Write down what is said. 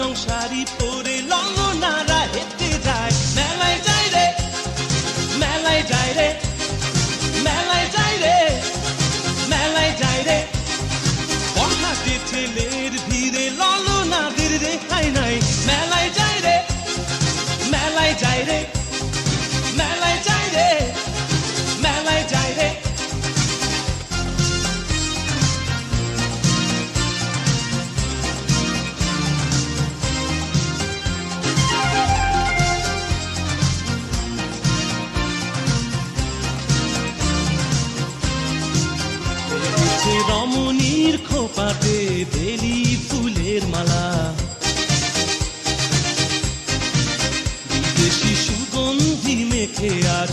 রং শাড়ি পরে লঙ্গনারা হেঁটে যায়। মেলায় যায় রে, মেলায় যায় রে, মেলায় যায় রে, মেলায় যায় রে। পহাটে ছেলের ভিড়ে ললনাদের রেখাই নাই। মেলায় যায় রে, মেলায় যায় রে। খোপাতে বেলি ফুলের মালা। বিদেশি সুগন্ধি মেখে আজ